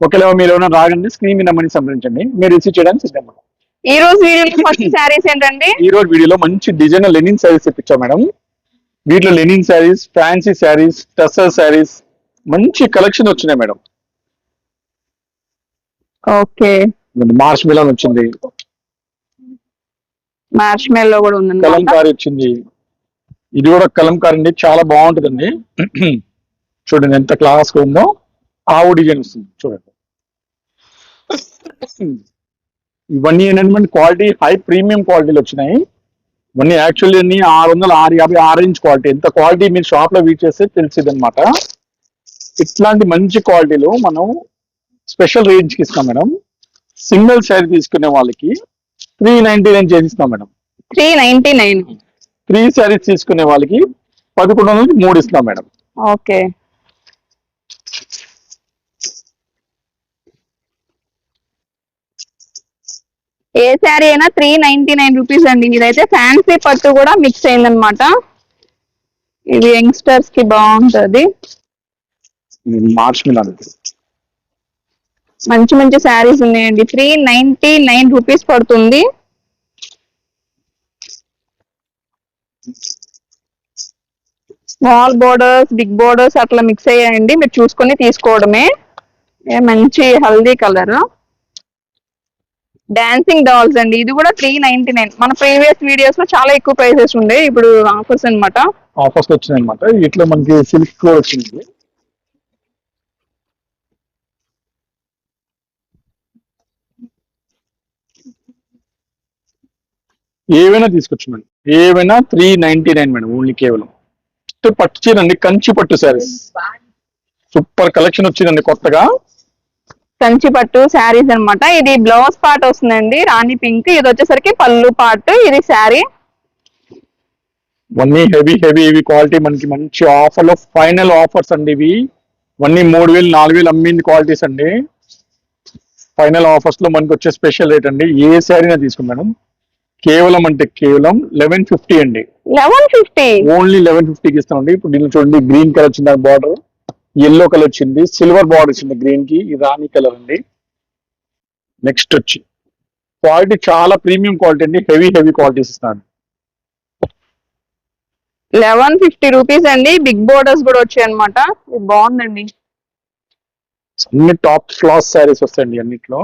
ఒకవేళ మీరు ఏమైనా రాగండి స్క్రీన్ మీద నెంబర్ని సంప్రదించండి మీరు రిసీవ్ చేయడానికి సిద్ధంగా. ఈ రోజు వీడియోలో ఫస్ట్ శారీస్ ఏంటండి? ఈ రోజు వీడియోలో మంచి డిజైన్ లెనిన్ శారీస్ ఇప్పించాం మేడం. వీటిలో లెనిన్ శారీస్ ఫ్యాన్సీ శారీస్ టసర్ శారీస్ మంచి కలెక్షన్ వచ్చినాయి మేడం. ఓకే. మార్చ్ మిలన్ వచ్చింది. మ్యాచ్ మెల్లో కూడా ఉందండి కలంకారీ వచ్చింది. ఇది కూడా కలంకారీ అండి చాలా బాగుంటుందండి. చూడండి ఎంత క్లాస్ ఉందో. ఆవు డిజైన్ వస్తుంది చూడండి. ఇవన్నీ ఏంటంటే క్వాలిటీ హై ప్రీమియం క్వాలిటీలు వచ్చినాయి. ఇవన్నీ యాక్చువల్లీ అన్ని ఆరు వందల ఆరు యాభై ఆరు ఇంచ్ క్వాలిటీ ఎంత క్వాలిటీ మీరు షాప్లో వీట్ చేస్తే తెలిసింది అనమాట ఇట్లాంటి మంచి క్వాలిటీలు మనం స్పెషల్ రేంజ్కి ఇస్తాం మేడం. సింగిల్ శారీ తీసుకునే వాళ్ళకి three ninety nine చేసిస్తాం madam. Three ninety nine three saris తీసుకునే వాళ్ళకి పదకొండు వందల నుంచి మూడు ఇస్తాం మేడం. ఓకే ఏ శారీ అయినా త్రీ నైన్టీ నైన్ రూపీస్ అండి. ఇదైతే ఫ్యాన్సీ పట్టు కూడా మిక్స్ అయిందనమాట ఇది యంగ్స్టర్స్కి బాగుంటది. మంచి మంచి శారీస్ ఉన్నాయండి. త్రీ నైన్టీ నైన్ రూపీస్ పడుతుంది. స్మాల్ బోర్డర్స్ బిగ్ బోర్డర్స్ అట్లా మిక్స్ అయ్యాయండి. మీరు చూసుకొని తీసుకోవడమే. మంచి హల్దీ కలర్ డాన్సింగ్ డాల్స్ అండి. ఇది కూడా త్రీ నైన్టీ నైన్ మన ప్రీవియస్ వీడియోస్లో చాలా ఎక్కువ ప్రైసెస్ ఉండే. ఇప్పుడు ఆఫర్స్ అన్నమాట. ఆఫర్స్ వచ్చినాయి అనమాట ఇట్లా మనకి సిల్క్ కూడా వచ్చింది. ఏవైనా తీసుకొచ్చు మేడం. ఏవైనా three ninety nine madam only కేవలం. పట్టు చీర అండి కంచి పట్టు శారీస్ సూపర్ కలెక్షన్ వచ్చిందండి కొత్తగా. కంచి పట్టు శారీస్ అన్నమాట. ఇది బ్లౌజ్ పార్ట్ వస్తుందండి. రాణి పింక్. ఇది వచ్చేసరికి పళ్ళు పార్ట్. ఇది శారీ. ఇవన్నీ హెవీ హెవీ హెవీ క్వాలిటీ మనకి మంచి ఆఫర్లో ఫైనల్ ఆఫర్స్ అండి ఇవి. ఇవన్నీ మూడు వేలు నాలుగు వేలు అమ్మింది క్వాలిటీస్ అండి. ఫైనల్ ఆఫర్స్లో మనకి వచ్చే స్పెషల్ రేట్ అండి. ఏ శారీనా తీసుకుని మేడం? కేవలం అంటే కేవలం లెవెన్ ఫిఫ్టీ అండి. Eleven fifty? ఓన్లీ లెవెన్ ఫిఫ్టీకి ఇస్తామండి. ఇప్పుడు దీనిలో చూడండి గ్రీన్ కలర్ వచ్చింది బార్డర్. ఎల్లో కలర్ వచ్చింది సిల్వర్ బార్డర్ వచ్చింది గ్రీన్కి రాణి కలర్ అండి. నెక్స్ట్ వచ్చి క్వాలిటీ చాలా ప్రీమియం క్వాలిటీ అండి హెవీ హెవీ క్వాలిటీస్ ఇస్తాను. లెవెన్ ఫిఫ్టీ రూపీస్ అండి బిగ్ బోర్డర్స్ కూడా వచ్చాయి అనమాట బాగుందండి. అన్ని టాప్ క్లాస్ శారీస్ వస్తాయండి అన్నిట్లో.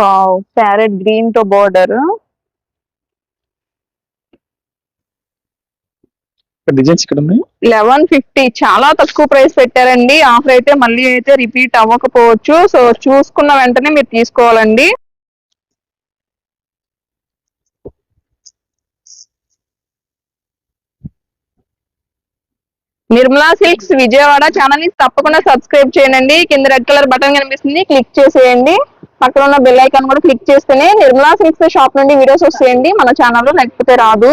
వావ్ ప్యారెట్ గ్రీన్తో బోర్డర్ డిజైన్స్ ఇక్కడ ఉన్నాయి? లెవెన్ ఫిఫ్టీ చాలా తక్కువ ప్రైస్ పెట్టారండి. ఆఫర్ అయితే మళ్ళీ అయితే రిపీట్ అవ్వకపోవచ్చు. సో చూసుకున్న వెంటనే మీరు తీసుకోవాలండి. నిర్మలా సిల్క్స్ విజయవాడ ఛానల్ని తప్పకుండా సబ్స్క్రైబ్ చేయండి. కింద రెడ్ కలర్ బటన్ కనిపిస్తుంది. క్లిక్ చేసేయండి. పక్కన ఉన్న బెల్ ఐకాన్ కూడా క్లిక్ చేస్తేనే నిర్మలా సిల్క్స్ షాప్ నుండి వీడియోస్ వస్తాయండి. మన ఛానల్లో లేకపోతే రాదు.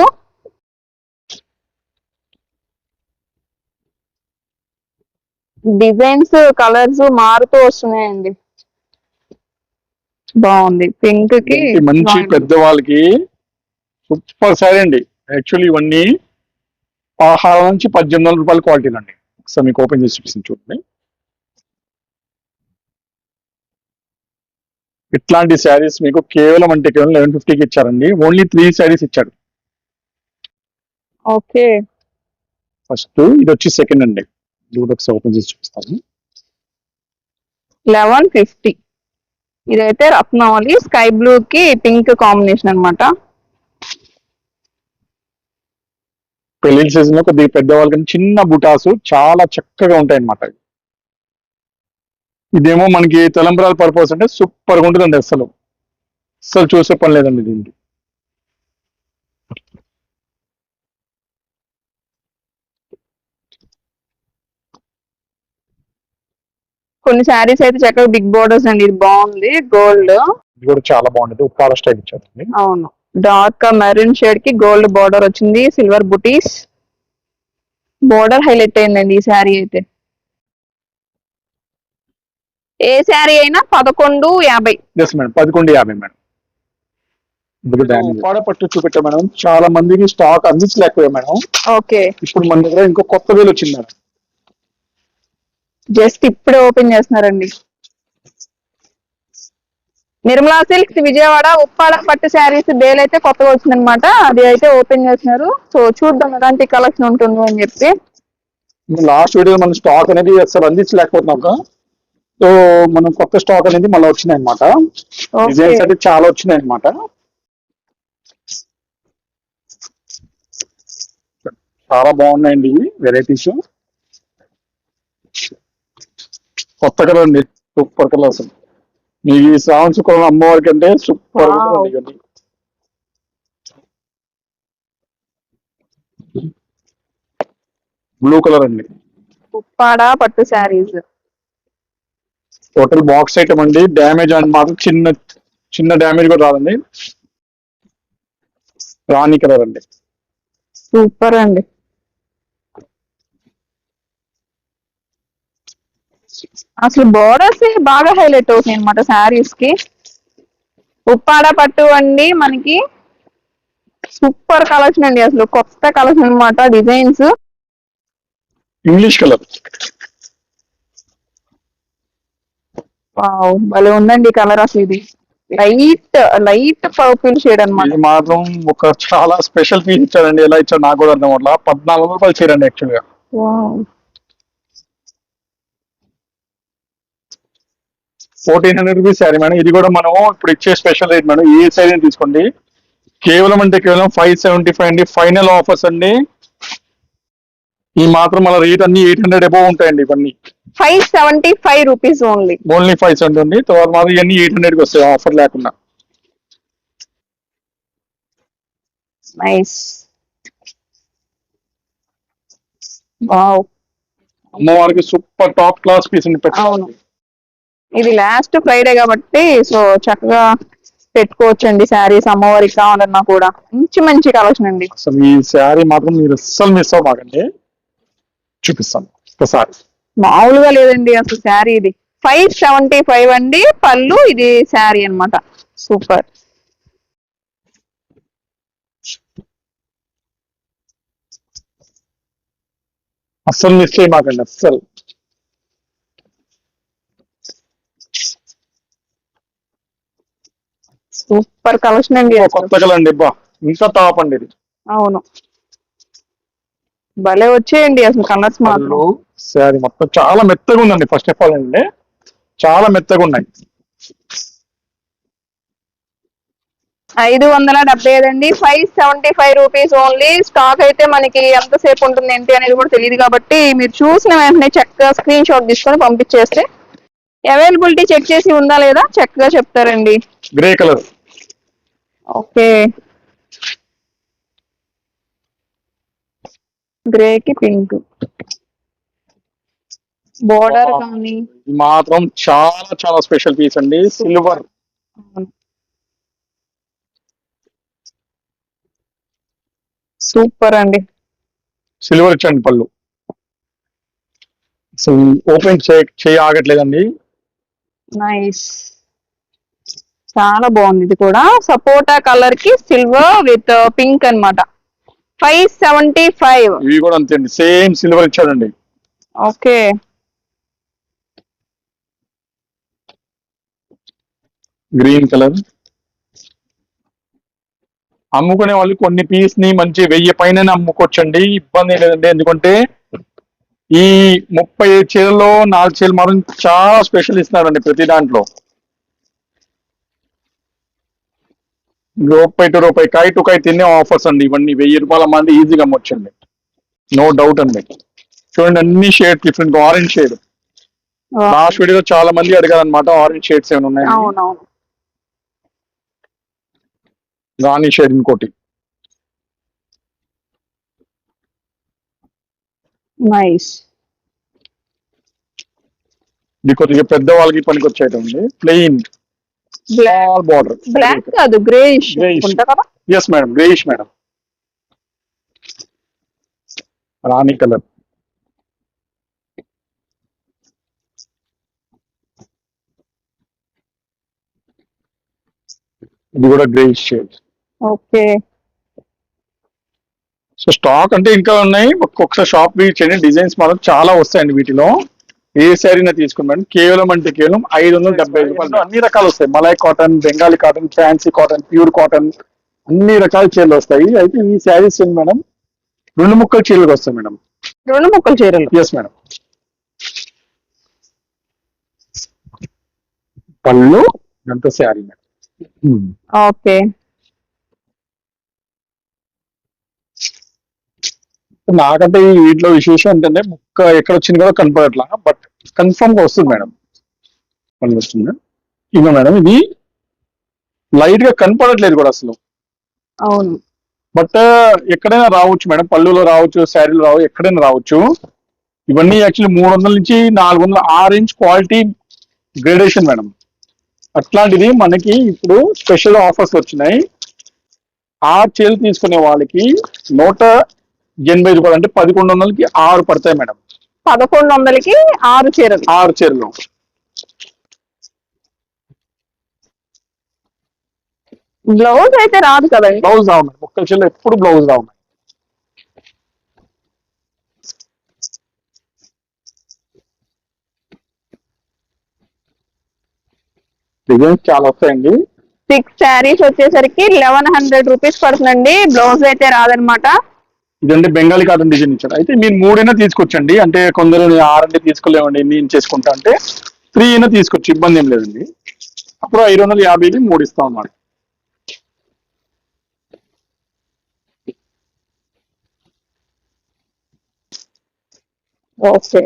డిజైన్స్ కలర్స్ మారుతూ వస్తున్నాయండి. బాగుంది. పింక్కి మంచి పెద్ద వాళ్ళకి సూపర్ సారీ అండి. యాక్చువల్లీ ఇవన్నీ పదహారు నుంచి పద్దెనిమిది వందల రూపాయల క్వాలిటీ అండి ఒకసారి మీకు ఓపెన్ చేసి చూపిస్తాను చూడండి. ఇట్లాంటి శారీస్ మీకు కేవలం అంటే కేవలం లెవెన్ ఫిఫ్టీకి ఇచ్చారండి. ఓన్లీ త్రీ శారీస్ ఇచ్చాడు. ఓకే. ఫస్ట్ ఇది వచ్చి సెకండ్ అండి. ఒకసారి ఓపెన్ చేసి చూపిస్తాను. లెవెన్ ఫిఫ్టీ ఇదైతే రత్నావళి స్కై బ్లూ కి పింక్ కాంబినేషన్ అన్నమాట. పెళ్ళి సీజన్లో కొద్దిగా పెద్దవాళ్ళకి చిన్న బుటాసు చాలా చక్కగా ఉంటాయి అన్నమాట ఇదేమో మనకి తలంబరాల పర్పస్ అంటే సూపర్గా ఉంటుందండి అసలు అసలు చూసే పని లేదండి దీనికి. కొన్ని శారీస్ అయితే చక్కగా బిగ్ బోర్డర్స్ అండి. ఇది బాగుంది. గోల్డ్. ఇది కూడా చాలా బాగుంటుంది. ఉప్పాల స్టైల్ ఇచ్చారండి అవును. డార్క్ మెరూన్ షేడ్కి గోల్డ్ బార్డర్ వచ్చింది సిల్వర్ బుటీస్. బోర్డర్ హైలైట్ అయిందండి ఈ శారీ అయితే. ఏ శారీ అయినా పదకొండు యాభై. ఎస్ మేడం పదకొండు యాభై మేడం పట్టు చూపెట్టా మేడం చాలా మందికి స్టాక్ అందించలేకపోయా మేడం ఓకే. ఇప్పుడు మన దగ్గర ఇంకో కొత్త వేలు వచ్చింది మేడం జస్ట్ ఇప్పుడే ఓపెన్ చేస్తున్నారండి. నిర్మలా సిల్క్స్ విజయవాడ ఉప్పాడ పట్టు శారీస్ డేల్ అయితే కొత్తగా వచ్చిందనమాట అది అయితే ఓపెన్ చేస్తున్నారు సో చూద్దాం ఎలాంటి కలెక్షన్ ఉంటుందో అని చెప్పి. లాస్ట్ వీడియో మన స్టాక్ అనేది అసలు అందించలేకపోతున్నాం సో మనం కొత్త స్టాక్ అనేది మళ్ళీ వచ్చినాయి అనమాట Okay. డిజైన్స్ అయితే చాలా వచ్చినాయి అనమాట చాలా బాగున్నాయండి ఇవి వెరైటీస్ కొత్త కలర్ అండి సూపర్ కలర్ అసలు మీకు ఈ సాంగ్స్ కూడా అమ్మవారికి అంటే సూపర్ బ్లూ కలర్ అండి. ఉప్పాడ పట్టు శారీస్? టోటల్ బాక్స్ ఐటమ్ అండి. డ్యామేజ్ అని మాత్రం చిన్న చిన్న డ్యామేజ్ కూడా రాదండి. రాణి కలర్ అండి. సూపర్ అండి. అసలు బోర్డర్స్ బాగా హైలైట్ అవుతాయి అనమాట శారీస్కి. ఉప్పాడ పట్టు అండి మనకి. సూపర్ కలెక్షన్ అండి అసలు కొత్త కలెక్షన్ అన్నమాట డిజైన్స్ ఇంగ్లీష్ కలర్ భలే ఉందండి కలర్ అసలు ఇది. లైట్ లైట్ పర్పుల్ షేడ్ అన్నమాట. ఇది మాత్రం ఒక చాలా స్పెషల్ పీస్ ఇచ్చారండి ఎలా ఇచ్చారు నాకు కూడా అర్థం అట్లా పద్నాలుగు వందల రూపాయలు చీరండి యాక్చువల్గా wow fourteen hundred rupees sari madam. ఇది కూడా మనం ఇప్పుడు ఇచ్చే స్పెషల్ రేట్ మేడం. ఏ సైజ్ తీసుకోండి. కేవలం అంటే కేవలం ఫైవ్ సెవెంటీ ఫైవ్ అండి. ఫైనల్ ఆఫర్స్ అండి. ఈ మాత్రం మన రేట్ అన్ని ఎయిట్ హండ్రెడ్ అబౌవ్ ఉంటాయండి ఇవన్నీ. Five seventy five rupees only only five seventy ఉంది. తర్వాత మాత్రం ఇవన్నీ ఎయిట్ హండ్రెడ్కి వస్తాయి ఆఫర్ లేకుండా. నైస్ వావ్ అమ్మవారికి సూపర్ టాప్ క్లాస్ పీస్ అండి అవును. ఇది లాస్ట్ ఫ్రైడే కాబట్టి సో చక్కగా పెట్టుకోవచ్చండి శారీస్ అమ్మవారికి కావాలన్నా కూడా. మంచి మంచి కలెక్షన్ అండి. అసలు ఈ శారీ మాత్రం మీరు అస్సలు మిస్ అవ్వకండి. చూపిస్తాను. ఒకసారి. మామూలుగా లేదండి అసలు శారీ ఇది. ఫైవ్ సెవెంటీ ఫైవ్ అండి పళ్ళు ఇది శారీ అన్నమాట. సూపర్ అస్సలు మిస్ చేయమాకండి అస్సలు. సూపర్ కలెక్షన్ అండి. కొత్త కలర్ అండి బా. ఇంకా టాప్ అండి ఇది. అవును. భలే వచ్చేయండి అసలు కలర్స్ మాత్రం. శారీ మొత్తం చాలా మెత్తగా ఉందండి ఫస్ట్ ఆఫ్ ఆల్ అండి. చాలా మెత్తగా ఉన్నాయి. ఐదు వందల డెబ్బై ఐదు అండి. Five seventy five rupees only stock అయితే మనకి ఎంతసేపు ఉంటుంది ఏంటి అనేది కూడా తెలియదు కాబట్టి మీరు చూసిన వెంటనే చక్కగా స్క్రీన్ షాట్ తీసుకొని పంపించేస్తే అవైలబిలిటీ చెక్ చేసి ఉందా లేదా చక్కగా చెప్తారండి. గ్రే కలర్ ఓకే గ్రే కి పింక్ బోర్డర్ కానీ. మాత్రం చాలా చాలా స్పెషల్ పీస్ అండి. సిల్వర్ సూపర్ అండి. సిల్వర్ ఇచ్చండి పళ్ళు. సో ఓపెన్ చేయ ఆగట్లేదండి. నైస్ చాలా బాగుంది. ఇది కూడా సపోటా కలర్కి సిల్వర్ విత్ పింక్ అన్నమాట. ఫైవ్ సెవెంటీ ఫైవ్ ఇవి కూడా అంతే అండి. సేమ్ సిల్వర్ ఇచ్చాడండి ఓకే. Green colour. అమ్ముకునే వాళ్ళు కొన్ని పీస్ని మంచి వెయ్యి పైన అమ్ముకోవచ్చండి. ఇబ్బంది లేదండి. ఎందుకంటే ఈ ముప్పై ఐదు చీరల్లో నాలుగు చీరలు మాత్రం చాలా స్పెషల్ ఇస్తున్నారండి ప్రతి దాంట్లో. రూపాయి టు రూపాయి కాయ టు కాయ తినే ఆఫర్స్ అండి ఇవన్నీ. వెయ్యి రూపాయల మంది ఈజీగా అమ్మొచ్చండి. నో డౌట్ అండి. చూడండి అన్ని shade different orange shade last వీడియోలో చాలా మంది అడిగారు అనమాట ఆరెంజ్ షేడ్స్ ఏమైనా ఉన్నాయి రాణి షేడ్ ఇంకోటి. నైస్ ఇది కొద్దిగా పెద్ద వాళ్ళకి పనికి వచ్చేటండి ప్లెయిన్ బ్లాక్ బార్డర్ బ్లాక్ కాదు greyish yes madam greyish madam రాణి కలర్ ఇది కూడా greyish shade okay so stock అంటే ఇంకా ఉన్నాయి. ఒక్కొక్క షాప్ చేయండి. డిజైన్స్ మాత్రం చాలా వస్తాయండి వీటిలో. ఏ శారీనా తీసుకున్నాను కేవలం అంటే కేవలం ఐదు వందల డెబ్బై ఐదు రూపాయలు అన్ని రకాలు వస్తాయి. Malai cotton Bengali cotton fancy cotton pure cotton అన్ని రకాల చీరలు వస్తాయి. అయితే ఈ శారీస్ ఏంటి మేడం? రెండు ముక్కల చీరలకు వస్తాయి మేడం. రెండు ముక్కలు చీరలు? Yes madam. పళ్ళు ఎంత శారీ మేడం. ఓకే. నాకంటే ఈ వీటిలో విశేషం ఏంటంటే ముక్క ఎక్కడ వచ్చింది కూడా కనపడట్లా బట్ కన్ఫర్మ్గా వస్తుంది మేడం. వస్తుంది ఇక మేడం ఇది లైట్గా కనపడట్లేదు కూడా అసలు. అవును. బట్ ఎక్కడైనా రావచ్చు మేడం పళ్ళులో రావచ్చు శారీలో రావచ్చు ఎక్కడైనా రావచ్చు. ఇవన్నీ యాక్చువల్లీ మూడు వందల నుంచి నాలుగు వందల ఆరు ఇంచ్ క్వాలిటీ గ్రేడేషన్ మేడం. అట్లాంటిది మనకి ఇప్పుడు స్పెషల్ ఆఫర్స్ వచ్చినాయి. ఆ చీరలు తీసుకునే వాళ్ళకి నూట ఎనభై రూపాయలు అంటే పదకొండు వందలకి ఆరు పడతాయి మేడం. పదకొండు వందలకి ఆరు చీరలు. ఆరు చీరలు. బ్లౌజ్ అయితే రాదు కదండి. బ్లౌజ్ రావు మేడం. ఒక్క చీరలో ఎప్పుడు బ్లౌజ్ రావు మేడం. డిజైన్స్ చాలా వస్తాయండి. సిక్స్ శారీస్ వచ్చేసరికి లెవెన్ హండ్రెడ్ రూపీస్ పడుతుందండి. బ్లౌజ్ అయితే రాదనమాట. ఇదంటే బెంగాలీ కాటన్ డిజైన్ ఇచ్చారు. అయితే మీరు మూడైనా తీసుకొచ్చండి. అంటే కొందరు ఆరంటే తీసుకోలేమండి నేను చేసుకుంటా అంటే త్రీ అయినా తీసుకోవచ్చు ఇబ్బంది ఏం లేదండి. అప్పుడు ఐదు వందల యాభైకి మూడు ఇస్తాం అన్నమాట. ఓకే.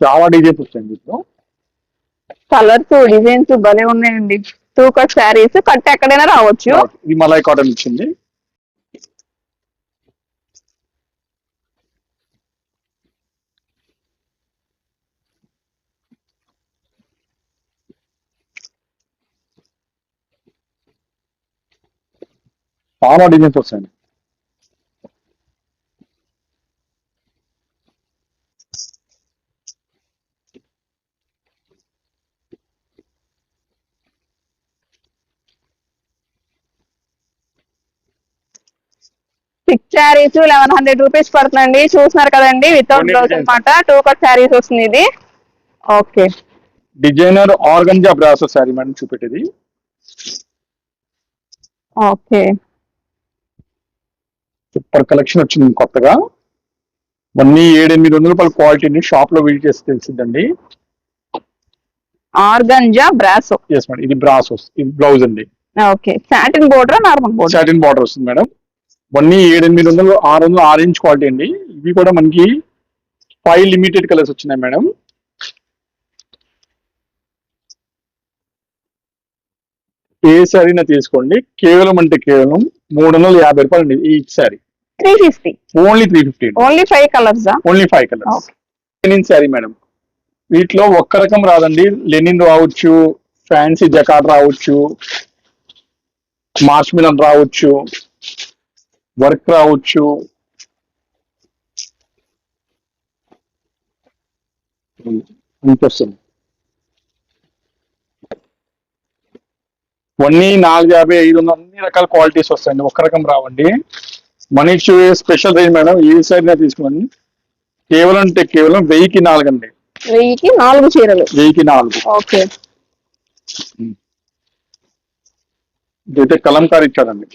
చాలా డిజైన్స్ వచ్చాయండి ఇప్పుడు. కలర్స్ డిజైన్స్ భలే ఉన్నాయండి. టూ కట్ శారీస్ కట్ ఎక్కడైనా రావచ్చు. ఇది మలై కాటన్ ఇచ్చింది. చాలా డిజైన్స్ వస్తాయండి. Six saris eleven hundred rupees పడుతుందండి. చూస్తున్నారు కదండి వితౌట్ బ్లౌజ్. అనమాట టూ కట్ శారీస్ వస్తుంది ఇది. Okay designer organza brasso sari madam చూపెట్టేది. Okay super collection వచ్చింది కొత్తగా. అన్ని ఏడెనిమిది వందల రూపాయల క్వాలిటీని షాప్లో విజిట్ చేసి తెలిసిందండి ఆర్గంజా బ్రాసో ఎస్ మేడం ఇది బ్రాసోస్ ఇది బ్లౌజ్ అండి. Okay satin border normal border satin border వస్తుంది మేడం ఇవన్నీ ఏడెనిమిది వందలు ఆరు వందలు ఆరెంజ్ క్వాలిటీ అండి. ఇవి కూడా మనకి ఫైవ్ లిమిటెడ్ కలర్స్ వచ్చినాయి మేడం. ఏ శారీనా తీసుకోండి. కేవలం అంటే కేవలం మూడు వందల యాభై రూపాయలు అండి ఈ sari three fifty only three fifty only five colours only five colours linen sari madam. వీటిలో ఒక్క రకం రాదండి. లెనిన్ రావచ్చు ఫ్యాన్సీ జకాట్ రావచ్చు మార్చ్ మిలన్ రావచ్చు. వర్క్ రావచ్చు. ఇంకొస్తుంది ఇవన్నీ నాలుగు యాభై ఐదు వందలు అన్ని రకాల క్వాలిటీస్ వస్తాయండి. ఒక్క రకం రావండి. మనీష్ స్పెషల్ రేంజ్ మేడం ఏ సైడ్ తీసుకున్నాను కేవలం అంటే కేవలం వెయ్యికి నాలుగు అండి వెయ్యికి నాలుగు చీరలు. వెయ్యికి నాలుగు. ఓకే. ఇదైతే కలంకారీ ఇచ్చాడండి.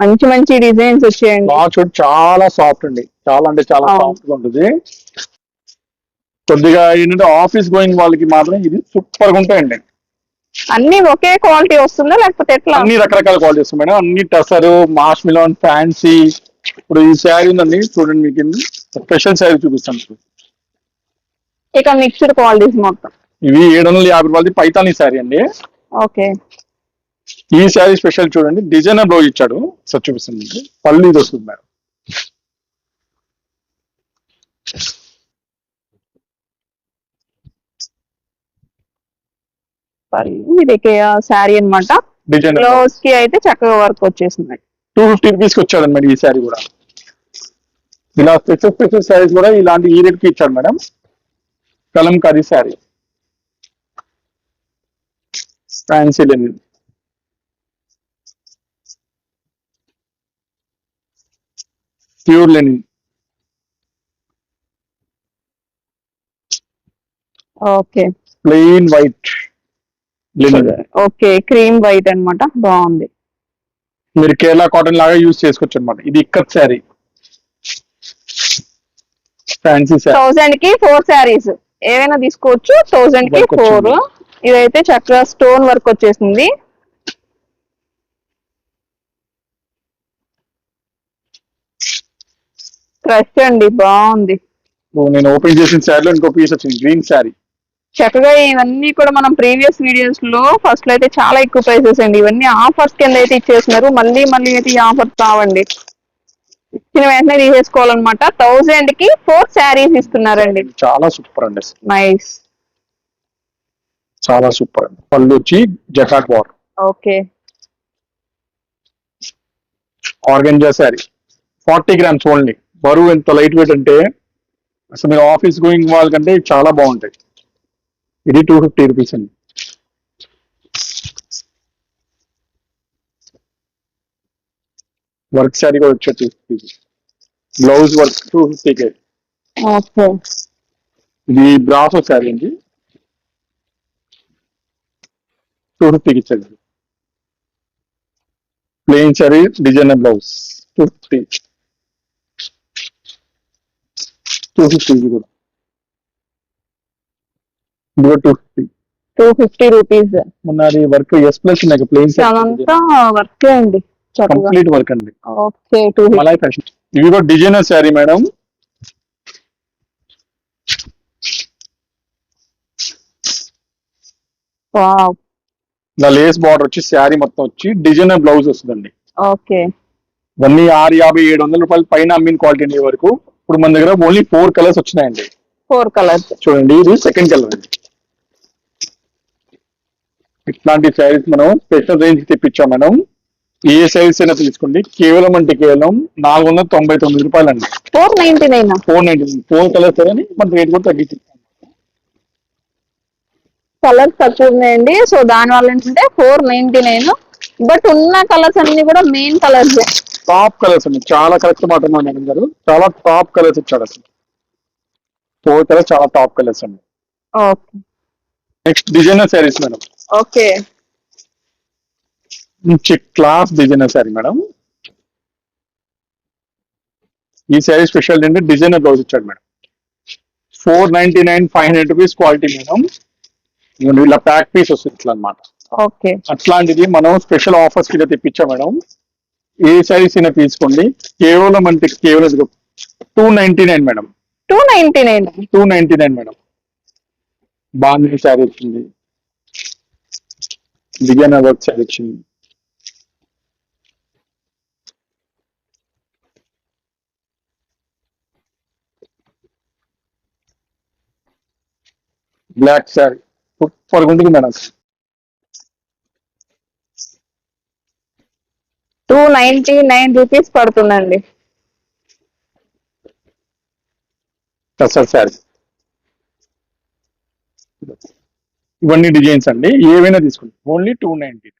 మంచి మంచి డిజైన్స్ వచ్చాయండి. చూడు చాలా సాఫ్ట్ అండి. చాలా అంటే చాలా. సాఫ్ట్గా ఉంటుంది. కొద్దిగా ఏంటంటే ఆఫీస్ గోయింగ్ వాళ్ళకి మాత్రం ఇది సూపర్గా ఉంటాయండి. అన్ని ఒకే క్వాలిటీ వస్తుందా లేకపోతే ఎట్లా? అన్ని రకరకాల క్వాలిటీస్ మేడం. అన్ని టసర్ మాస్ మిలాన్ ఫ్యాన్సీ ఇప్పుడు ఈ శారీ ఉందండి చూడండి మీకు స్పెషల్ శారీ చూపిస్తాను. ఇక మిక్స్డ్ క్వాలిటీస్ మొత్తం. ఇవి ఏడు వందల యాభై రూపాయలది పైతానీ శారీ అండి. ఓకే. ఈ శారీ స్పెషల్ చూడండి. డిజైనర్ బ్లౌజ్ ఇచ్చాడు. సార్ చూపిస్తాను మీకు. పళ్ళు ఇది వస్తుంది మేడం. ఇది శారీ డిజైనర్ బ్లౌజ్కి అయితే చక్కగా వర్క్ వచ్చేసింది. టూ ఫిఫ్టీ రూపీస్కి వచ్చాడు మేడం ఈ శారీ కూడా. ఇలా స్పెషల్ స్పెషల్ శారీస్ కూడా ఇలాంటి ఈ రేట్కి ఇచ్చాడు madam. Kalamkari sari. Fancy linen pure linen. Okay. Plain white linen. Okay cream white అన్నమాట. బాగుంది. మీరు కేరళ కాటన్ లాగా యూజ్ చేసుకోవచ్చు అనమాట ఇది ఇక్కత్ శారీ. ఫ్యాన్సీ శారీ. థౌసండ్కి ఫోర్ శారీస్. ఏవైనా తీసుకోవచ్చు. థౌసండ్కి ఫోర్. ఇదైతే చక్కగా స్టోన్ వర్క్ వచ్చేసింది. క్రష్ అండి బాగుంది. నేను ఓపెన్ చేసిన శారీలో ఇంకో పీస్ వచ్చింది గ్రీన్ శారీ చక్కగా ఇవన్నీ కూడా మనం ప్రీవియస్ వీడియోస్లో ఫస్ట్లో అయితే చాలా ఎక్కువ ప్రైసెస్ అండి. ఇవన్నీ ఆఫర్స్ కింద అయితే ఇచ్చేస్తున్నారు మళ్ళీ మళ్ళీ అయితే ఈ ఆఫర్స్ కావండి ఇచ్చిన వెంటనే తీసేసుకోవాలన్నమాట. థౌసండ్కి ఫోర్ శారీస్ ఇస్తున్నారండి. చాలా సూపర్ అండి. నైస్ చాలా సూపర్ అండి. పళ్ళు వచ్చి జకాట్ bar okay. Organza sari. Forty grams only. బరువు ఎంత లైట్ వెయిట్ అంటే అసలు మీరు ఆఫీస్ గోయింగ్ వాళ్ళకంటే చాలా బాగుంటాయి. ఇది టూ ఫిఫ్టీ రూపీస్ అండి. వర్క్ శారీ కూడా వచ్చే two fifty blouse work two fifty K ఇది బ్రాసో శారీ అండి. టూ ఫిఫ్టీకి ఇచ్చేది plain sari designer blouse two fifty two fifty ఇది కూడా. ఇది కూడా two fifty two fifty rupees మొన్న అది వర్క్ ఎస్ ప్లస్ ఉన్నాయి అదంతా వర్కే అండి కంప్లీట్ వర్క్ అండి. ఓకే టూ ఫ్యాషన్ ఇవి కూడా డిజైనర్ శారీ మేడం. వావ్ ఇలా లేస్ బార్డర్ వచ్చి శారీ మొత్తం వచ్చి డిజైనర్ బ్లౌజ్ వస్తుందండి. ఓకే. ఇవన్నీ ఆరు యాభై ఏడు వందల రూపాయలు పైన అమ్మిన క్వాలిటీ వరకు. ఇప్పుడు మన దగ్గర ఓన్లీ ఫోర్ కలర్స్ వచ్చినాయండి. ఫోర్ కలర్స్ చూడండి ఇది సెకండ్ కలర్ అండి. ఇట్లాంటి శారీస్ మనం స్పెషల్ రేంజ్ తెప్పించాం మేడం. ఏ శారీస్ అయినా తీసుకోండి కేవలం అంటే కేవలం నాలుగు వందల తొంభై తొమ్మిది రూపాయలు అండి four ninety nine four ninety four colours అని మన రేట్ కూడా తగ్గించి. కలర్స్ తక్కువ ఉన్నాయండి. సో దాని వల్ల ఏంటంటే ఫోర్ నైన్టీ నైన్ బట్ ఉన్న కలర్స్ అన్ని కూడా మెయిన్ కలర్స్ టాప్ కలర్స్ అండి చాలా కరెక్ట్ మాట మేడం గారు. చాలా టాప్ కలర్స్ ఇచ్చాడు అసలు. ఫోర్ కలర్స్ చాలా టాప్ కలర్స్ అండి okay. Next designer saris madam. Okay. మంచి క్లాస్ డిజైనర్ శారీ మేడం. ఈ శారీ స్పెషల్ ఏంటంటే డిజైనర్ బ్లౌజ్ ఇచ్చాడు madam. Four ninety nine five hundred rupees quality madam. ఇలా ప్యాక్ పీస్ వస్తుంది ఇట్లా అనమాట అట్లాంటిది మనం స్పెషల్ ఆఫర్స్ కింద తెప్పించాం మేడం. ఏ శారీస్ అయినా తీసుకోండి. కేవలం అంటే కేవలం two ninety nine madam. Two ninety nine two ninety nine madam బాగుంది శారీ వచ్చింది. డిజైనర్ వర్క్ శారీ వచ్చింది. బ్లాక్ శారీ. సూపర్ ఉంటుంది madam. Two ninety nine rupees పడుతుందండి. టసర్ శారీ ఇవన్నీ డిజైన్స్ అండి. ఏవైనా తీసుకోండి. Only two ninety.